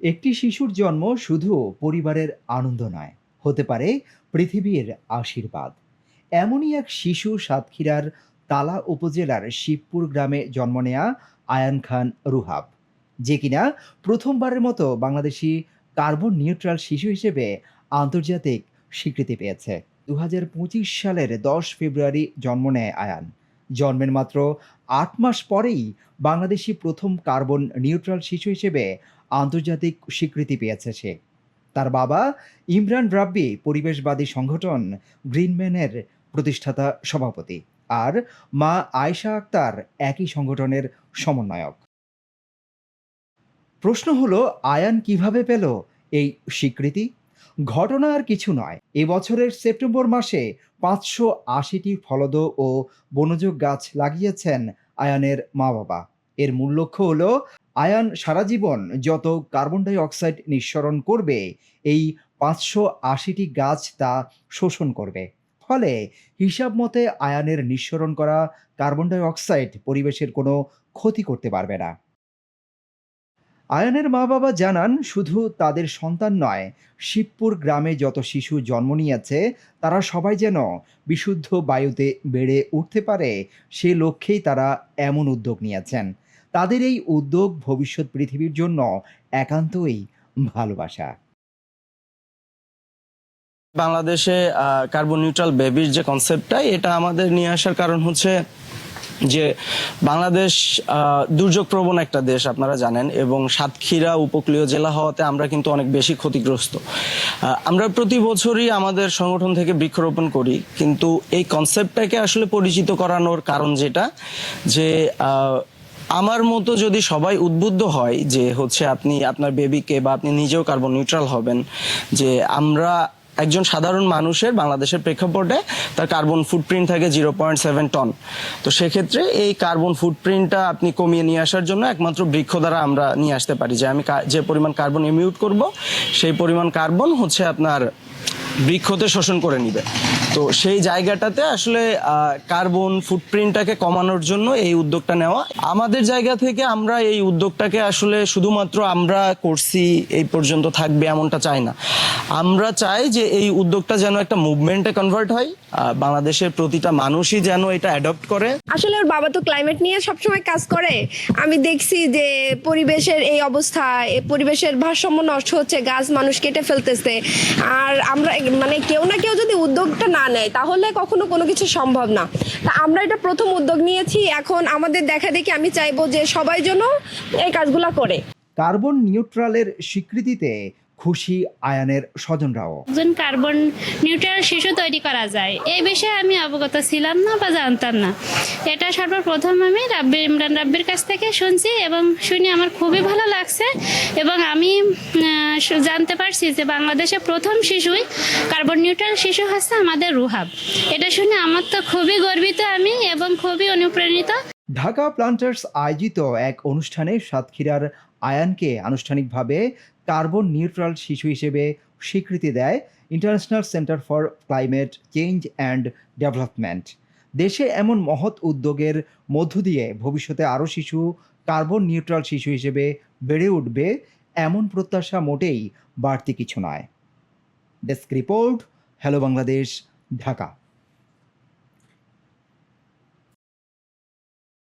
একটি শিশুর জন্ম শুধু পরিবারের আনন্দ নয়, হতে পারে পৃথিবীর আশীর্বাদ। এমনই এক শিশু সাতক্ষীরার তালা উপজেলার শিবপুর গ্রামে জন্ম নেয়া আয়ান খান রুহাব, যে কিনা প্রথমবারের মতো বাংলাদেশি কার্বন নিউট্রাল শিশু হিসেবে আন্তর্জাতিক স্বীকৃতি পেয়েছে। দু হাজার পঁচিশ সালের দশ ফেব্রুয়ারি জন্ম নেয় আয়ান। জন্মের মাত্র আট মাস পরেই বাংলাদেশি প্রথম কার্বন নিউট্রাল শিশু হিসেবে আন্তর্জাতিক স্বীকৃতি পেয়েছে সে। তার বাবা ইমরান রাব্বি, পরিবেশবাদী সংগঠন গ্রিনম্যানের প্রতিষ্ঠাতা সভাপতি। আর মা আয়শা আক্তার একই সংগঠনের সমন্বয়ক। প্রশ্ন হলো, আয়ান কীভাবে পেল এই স্বীকৃতি? ঘটনা আর কিছু নয়। এবছরের সেপ্টেম্বর মাসে পাঁচশো আশিটি ফলদ ও বনযোগ গাছ লাগিয়েছেন আয়ানের মা বাবা এর মূল লক্ষ্য হলো, আয়ান সারা জীবন যত কার্বন ডাই অক্সাইড নিঃসরণ করবে, এই পাঁচশো আশিটি গাছ তা শোষণ করবে। ফলে হিসাব মতে আয়ানের নিঃসরণ করা কার্বন ডাই অক্সাইড পরিবেশের কোনো ক্ষতি করতে পারবে না। আয়ানের মা বাবা জানান, শুধু তাদের সন্তান নয়, শিবপুর গ্রামে যত শিশু জন্ম নিয়েছে, তারা সবাই যেন বিশুদ্ধ বায়ুতে বেড়ে উঠতে পারে, সে লক্ষ্যেই তারা এমন উদ্যোগ নিয়েছেন। তাদের এই উদ্যোগ ভবিষ্যৎ পৃথিবীর জন্য একান্তই ভালোবাসা। বাংলাদেশে কার্বন নিউট্রাল বেবির যে কনসেপ্টটা এটা আমাদের নিয়ে আসার কারণ হচ্ছে যে বাংলাদেশ আহ, দুর্যোগ প্রবণ একটা দেশ আপনারা জানেন এবং সাতক্ষীরা উপকূলীয় জেলা হওয়াতে আমরা কিন্তু অনেক বেশি ক্ষতিগ্রস্ত। আমরা প্রতি বছরই আমাদের সংগঠন থেকে বৃক্ষরোপণ করি কিন্তু এই কনসেপ্টটাকে আসলে পরিচিত করানোর কারণ যেটা যে আমার মতো যদি সবাই উদ্বুদ্ধ হয় যে হচ্ছে আপনি আপনার বেবিকে বা আপনি নিজেও কার্বন নিউট্রাল হবেন যে আমরা একজন সাধারণ মানুষের বাংলাদেশের প্রেক্ষাপটে তার কার্বন ফুটপ্রিন্ট থাকে জিরো পয়েন্ট সেভেন টন। তো সেক্ষেত্রে এই কার্বন ফুটপ্রিন্টটা আপনি কমিয়ে নিয়ে আসার জন্য একমাত্র বৃক্ষ দ্বারা আমরা নিয়ে আসতে পারি। যে আমি যে পরিমাণ কার্বন ইমিউট করব, সেই পরিমাণ কার্বন হচ্ছে আপনার বৃক্ষতে শোষণ করে নিবে। তো সেই জায়গাটাতে আসলে কার্বন ফুটপ্রিন্টটাকে কমানোর জন্য এই উদ্যোগটা নেওয়া। আমাদের জায়গা থেকে আমরা এই উদ্যোগটাকে আসলে শুধুমাত্র আমরা করছি এই পর্যন্ত থাকবে এমনটা চাই না। আমরা চাই যে এই উদ্যোগটা যেন একটা মুভমেন্টে কনভার্ট হয় বাংলাদেশের প্রতিটা মানুষই যেন এটা অ্যাডপ্ট করে। আসলে ওর বাবা তো ক্লাইমেট নিয়ে সবসময় কাজ করে। আমি দেখছি যে পরিবেশের এই অবস্থা পরিবেশের ভারসাম্য নষ্ট হচ্ছে, গাছ মানুষ কেটে ফেলতেছে। আর আমরা মানে কেউ না কেউ যদি উদ্যোগটা না নেয়, তাহলে কখনো কোনো কিছু সম্ভব না। তা আমরা এটা প্রথম উদ্যোগ নিয়েছি, এখন আমাদের দেখা দেখি আমি চাইব যে সবাই যেন এই কাজগুলো করে। কার্বন নিউট্রালের স্বীকৃতিতে খুশি আয়ানের স্বজনরাও। একজন কার্বন নিউট্রাল শিশু তৈরি করা যায়। এই বিষয়ে আমি অবগত ছিলাম না বা জানতাম না। এটা সর্বপ্রথম আমি রাব্বি ইমরান রাব্বির কাছ থেকে শুনছি এবং শুনে আমার খুবই ভালো লাগছে এবং আমি জানতে পারছি যে বাংলাদেশে প্রথম শিশুই কার্বন নিউট্রাল শিশু হচ্ছে আমাদের রুহাব। এটা শুনে আমার তো খুবই গর্বিত আমি এবং খুবই অনুপ্রাণিত। ঢাকা প্লান্টার্স আয়োজিত এক অনুষ্ঠানে সাতক্ষীরার আয়ানকে আনুষ্ঠানিকভাবে কার্বন নিউট্রাল শিশু হিসেবে স্বীকৃতি দেয় international centre for climate change and development দেশে এমন মহৎ উদ্যোগের মধ্য দিয়ে ভবিষ্যতে আরও শিশু কার্বন নিউট্রাল শিশু হিসেবে বেড়ে উঠবে এমন প্রত্যাশা মোটেই বাড়তি কিছু নয়। Desk report hello Bangladesh Dhaka